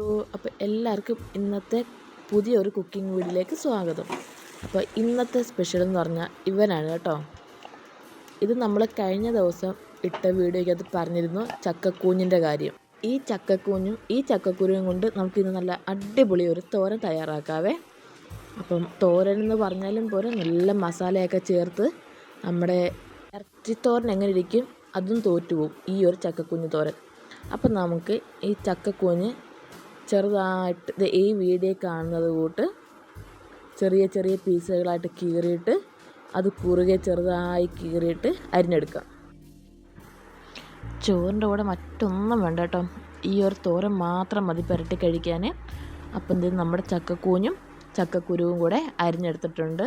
അപ്പോൾ എല്ലാവർക്കും ഇന്നത്തെ പുതിയൊരു കുക്കിംഗ് വീഡിയോയിലേക്ക് സ്വാഗതം. അപ്പോൾ ഇന്നത്തെ സ്പെഷ്യൽ എന്ന് പറഞ്ഞാൽ ഇവനാണ് കേട്ടോ. ഇത് നമ്മൾ കഴിഞ്ഞ ദിവസം ഇട്ട വീഡിയോയ്ക്കകത്ത് പറഞ്ഞിരുന്നു ചക്കക്കൂഞ്ഞിന്റെ കാര്യം. ഈ ചക്കക്കൂഞ്ഞും ഈ ചക്കക്കുരുവും കൊണ്ട് നമുക്കിന്ന് നല്ല അടിപൊളി ഒരു തോരൻ തയ്യാറാക്കാവേ. അപ്പം തോരൻ എന്ന് പറഞ്ഞാലും പോലെ നല്ല മസാലയൊക്കെ ചേർത്ത് നമ്മുടെ ഇറച്ചിത്തോരൻ എങ്ങനെ ഇരിക്കും അതും തോറ്റുപോകും ഈ ഒരു ചക്കക്കുഞ്ഞ് തോരൻ. അപ്പം നമുക്ക് ഈ ചക്കക്കുഞ്ഞ് ചെറുതായിട്ട് ഈ വീഡിയോ കാണുന്നത് കൂട്ട് ചെറിയ ചെറിയ പീസുകളായിട്ട് കീറിയിട്ട് അത് കുറുകെ ചെറുതായി കീറിയിട്ട് അരിഞ്ഞെടുക്കാം ചോറിന്റെ കൂടെ മറ്റൊന്നും വേണ്ട കേട്ടോ. ഈ ഒരു തോരൻ മാത്രം മതി പുരട്ടി കഴിക്കാൻ. അപ്പം ഇത് നമ്മുടെ ചക്കക്കൂഞ്ഞും ചക്കക്കുരുവും കൂടെ അരിഞ്ഞെടുത്തിട്ടുണ്ട്.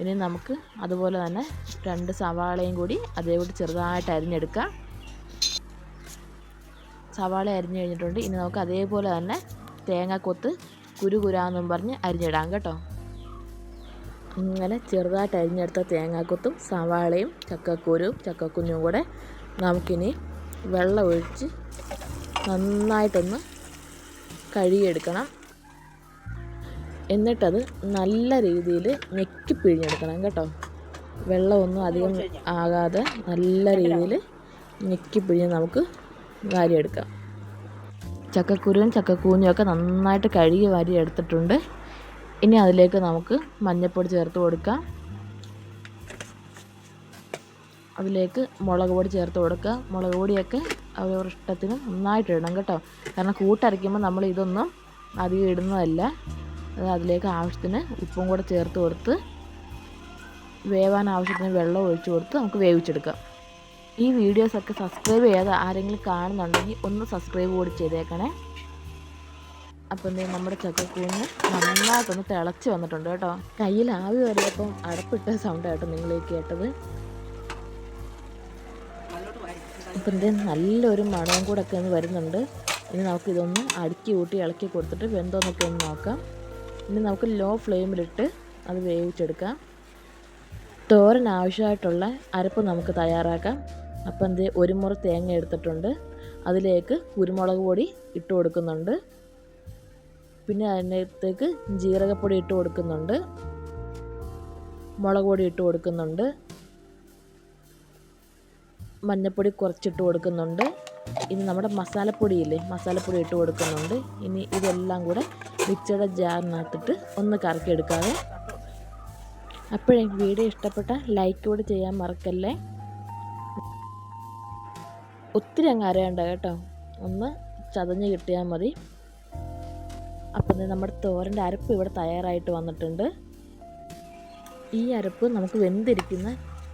ഇനി നമുക്ക് അതുപോലെ തന്നെ രണ്ട് സവാളയും കൂടി അതേപോലെ ചെറുതായിട്ട് അരിഞ്ഞെടുക്കാം. സവാള അരിഞ്ഞ് കഴിഞ്ഞിട്ടുണ്ട് ഇനി നമുക്ക് അതേപോലെ തന്നെ തേങ്ങാക്കൊത്ത് കുരു കുരാന്നും പറഞ്ഞ് അരിഞ്ഞിടാം കേട്ടോ. ഇങ്ങനെ ചെറുതായിട്ട് അരിഞ്ഞെടുത്ത തേങ്ങാക്കൊത്തും സവാളയും ചക്കക്കൂരും ചക്കക്കുഞ്ഞും കൂടെ നമുക്കിനി വെള്ളം ഒഴിച്ച് നന്നായിട്ടൊന്ന് കഴുകിയെടുക്കണം. എന്നിട്ടത് നല്ല രീതിയിൽ ഞെക്കി പിഴിഞ്ഞെടുക്കണം കേട്ടോ. വെള്ളമൊന്നും അധികം ആകാതെ നല്ല രീതിയിൽ ഞെക്കി പിഴിഞ്ഞ് നമുക്ക് വാരിയെടുക്കാം. ചക്കക്കുരുവും ചക്കക്കൂഞ്ഞും ഒക്കെ നന്നായിട്ട് കഴുകി വാരി എടുത്തിട്ടുണ്ട് ഇനി അതിലേക്ക് നമുക്ക് മഞ്ഞൾപ്പൊടി ചേർത്ത് കൊടുക്കാം. അതിലേക്ക് മുളക് പൊടി ചേർത്ത് കൊടുക്കുക മുളക് പൊടിയൊക്കെ അവരവരുടെ ഇഷ്ടത്തിന് നന്നായിട്ട് ഇടണം കേട്ടോ. കാരണം കൂട്ടരയ്ക്കുമ്പോൾ നമ്മൾ ഇതൊന്നും അധികം ഇടുന്നതല്ല. അത് അതിലേക്ക് ആവശ്യത്തിന് ഉപ്പും കൂടെ ചേർത്ത് കൊടുത്ത് വേവാൻ ആവശ്യത്തിന് വെള്ളം ഒഴിച്ചു കൊടുത്ത് നമുക്ക് വേവിച്ചെടുക്കാം. ഈ വീഡിയോസൊക്കെ സബ്സ്ക്രൈബ് ചെയ്യാതെ ആരെങ്കിലും കാണുന്നുണ്ടെങ്കിൽ ഒന്ന് സബ്സ്ക്രൈബ് കൂടി ചെയ്തേക്കണേ. അപ്പം എന്തേ നമ്മുടെ ചക്കക്കൂന്ന് നന്നായിട്ടൊന്ന് തിളച്ച് വന്നിട്ടുണ്ട് കേട്ടോ. കയ്യിൽ ആവി വരെയപ്പം അടപ്പിട്ട സൗണ്ടായിട്ടോ നിങ്ങൾ കേട്ടത്. അപ്പം എന്തേ നല്ലൊരു മണവും കൂടെ ഒക്കെ ഒന്ന് വരുന്നുണ്ട്. ഇനി നമുക്കിതൊന്ന് അടുക്കി കൂട്ടി ഇളക്കി കൊടുത്തിട്ട് വെന്തോന്നൊക്കെ ഒന്ന് നോക്കാം. ഇനി നമുക്ക് ലോ ഫ്ലെയിമിലിട്ട് അത് വേവിച്ചെടുക്കാം. തോരൻ ആവശ്യമായിട്ടുള്ള അരപ്പ് നമുക്ക് തയ്യാറാക്കാം. അപ്പം എന്ത് ഒരു മുറ തേങ്ങ എടുത്തിട്ടുണ്ട്. അതിലേക്ക് കുരുമുളക് പൊടി ഇട്ട് കൊടുക്കുന്നുണ്ട്. പിന്നെ അതിനകത്തേക്ക് ജീരകപ്പൊടി ഇട്ട് കൊടുക്കുന്നുണ്ട്. മുളക് പൊടി ഇട്ട് കൊടുക്കുന്നുണ്ട്. മഞ്ഞൾപ്പൊടി കുറച്ചിട്ട് കൊടുക്കുന്നുണ്ട്. ഇനി നമ്മുടെ മസാലപ്പൊടിയില്ലേ മസാലപ്പൊടി ഇട്ട് കൊടുക്കുന്നുണ്ട്. ഇനി ഇതെല്ലാം കൂടെ മിക്സിയുടെ ജാറിനകത്തിട്ട് ഒന്ന് കറക്കിയെടുക്കാതെ അപ്പോഴേ വീഡിയോ ഇഷ്ടപ്പെട്ട ലൈക്ക് കൂടി ചെയ്യാൻ മറക്കല്ലേ? ഒത്തിരി അങ്ങ് അരയണ്ട കേട്ടോ. ഒന്ന് ചതഞ്ഞ് കിട്ടിയാൽ മതി. അപ്പം നമ്മുടെ തോരന്റെ അരപ്പ് ഇവിടെ തയ്യാറായിട്ട് വന്നിട്ടുണ്ട്. ഈ അരപ്പ് നമുക്ക് വെന്തിരിക്കുന്ന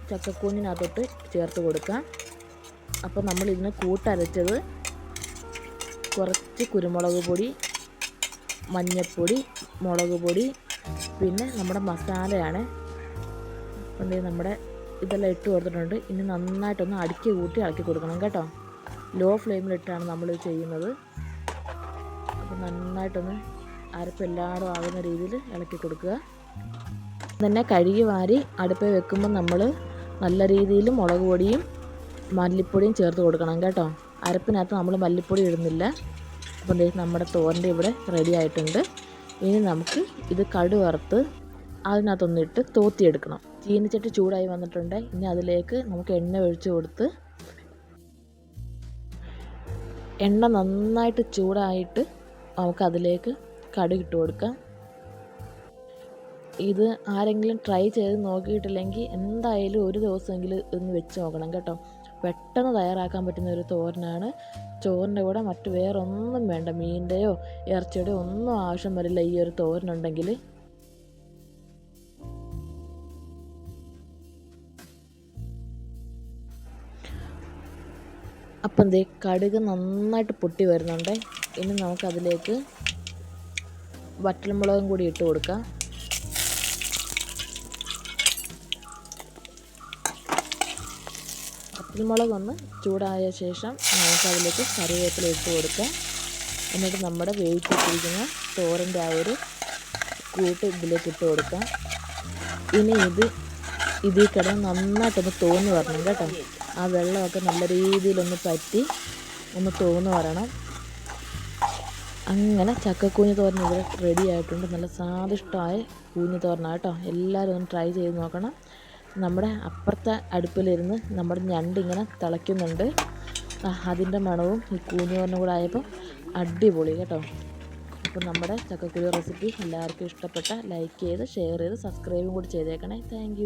ചക്കക്കൂഞ്ഞിനകത്തോട്ട് ചേർത്ത് കൊടുക്കാം. അപ്പോൾ നമ്മൾ ഇതിന് കൂട്ടരച്ചത് കുറച്ച് കുരുമുളക് പൊടി മഞ്ഞൾപ്പൊടി മുളക് പൊടി പിന്നെ നമ്മുടെ മസാലയാണ് കൊണ്ട് നമ്മുടെ ഇതെല്ലാം ഇട്ട് കൊടുത്തിട്ടുണ്ട്. ഇനി നന്നായിട്ടൊന്ന് അടുക്കി കൂട്ടി ഇളക്കി കൊടുക്കണം കേട്ടോ. ലോ ഫ്ലെയിമിലിട്ടാണ് നമ്മൾ ചെയ്യുന്നത്. അപ്പോൾ നന്നായിട്ടൊന്ന് അരപ്പ് എല്ലായിടും ആകുന്ന രീതിയിൽ ഇളക്കി കൊടുക്കുക. തന്നെ കഴുകി വാരി അടുപ്പിൽ വെക്കുമ്പോൾ നമ്മൾ നല്ല രീതിയിൽ മുളക് പൊടിയും മല്ലിപ്പൊടിയും ചേർത്ത് കൊടുക്കണം കേട്ടോ. അരപ്പിനകത്ത് നമ്മൾ മല്ലിപ്പൊടി ഇടുന്നില്ല. അപ്പം നമ്മുടെ തോരന്റെ ഇവിടെ റെഡി ആയിട്ടുണ്ട്. ഇനി നമുക്ക് ഇത് കടുവറുത്ത് അതിനകത്തൊന്നിട്ട് തോത്തിയെടുക്കണം. ചീനിച്ചട്ടി ചൂടായി വന്നിട്ടുണ്ട്. ഇനി അതിലേക്ക് നമുക്ക് എണ്ണ ഒഴിച്ച് കൊടുത്ത് എണ്ണ നന്നായിട്ട് ചൂടായിട്ട് നമുക്കതിലേക്ക് കടുക് ഇട്ട് കൊടുക്കാം. ഇത് ആരെങ്കിലും ട്രൈ ചെയ്ത് നോക്കിയിട്ടില്ലെങ്കിൽ എന്തായാലും ഒരു ദിവസമെങ്കിലും ഒന്ന് വെച്ച് നോക്കണം കേട്ടോ. പെട്ടെന്ന് തയ്യാറാക്കാൻ പറ്റുന്ന ഒരു തോരനാണ്. ചോറിന്റെ കൂടെ മറ്റു വേറൊന്നും വേണ്ട. മീനിന്റെയോ ഇറച്ചിയുടെയോ ഒന്നും ആവശ്യം വരില്ല ഈ ഒരു തോരനുണ്ടെങ്കിൽ. അപ്പം എന്തേ കടുക് നന്നായിട്ട് പൊട്ടി വരുന്നുണ്ട്. ഇനി നമുക്കതിലേക്ക് വറ്റൽമുളകും കൂടി ഇട്ട് കൊടുക്കാം. വറ്റൽമുളക് ഒന്ന് ചൂടായ ശേഷം നമുക്കതിലേക്ക് കറിവേപ്പില ഇട്ട് കൊടുക്കാം. എന്നിട്ട് നമ്മുടെ വേവിച്ചിട്ടിരിക്കുന്ന തോരന്റെ ആ ഒരു കൂട്ട് ഇതിലേക്ക് ഇട്ട് കൊടുക്കാം. ഇനി ഇത് ഇതിൽ കിടന്ന് നന്നായിട്ടൊന്ന് തോന്നി വരണം കേട്ടോ. ആ വെള്ളമൊക്കെ നല്ല രീതിയിലൊന്ന് പറ്റി ഒന്ന് തോന്നു വരണം. അങ്ങനെ ചക്കക്കൂഞ്ഞ് തോരൻ ഇവിടെ റെഡി ആയിട്ടുണ്ട്. നല്ല സ്വാദിഷ്ടമായ കൂഞ്ഞ് തോരനാണ് കേട്ടോ. എല്ലാവരും ഒന്ന് ട്രൈ ചെയ്ത് നോക്കണം. നമ്മുടെ അപ്പുറത്തെ അടുപ്പിലിരുന്ന് നമ്മുടെ ഞണ്ട് ഇങ്ങനെ തിളയ്ക്കുന്നുണ്ട്. അതിന്റെ മണവും ഈ കൂഞ്ഞ് തോരനും കൂടെ ആയപ്പോൾ അടിപൊളി കേട്ടോ. അപ്പോൾ നമ്മുടെ ചക്കക്കുരു റെസിപ്പി എല്ലാവർക്കും ഇഷ്ടപ്പെട്ട ലൈക്ക് ചെയ്ത് ഷെയർ ചെയ്ത് സബ്സ്ക്രൈബും കൂടി ചെയ്തേക്കണേ. താങ്ക്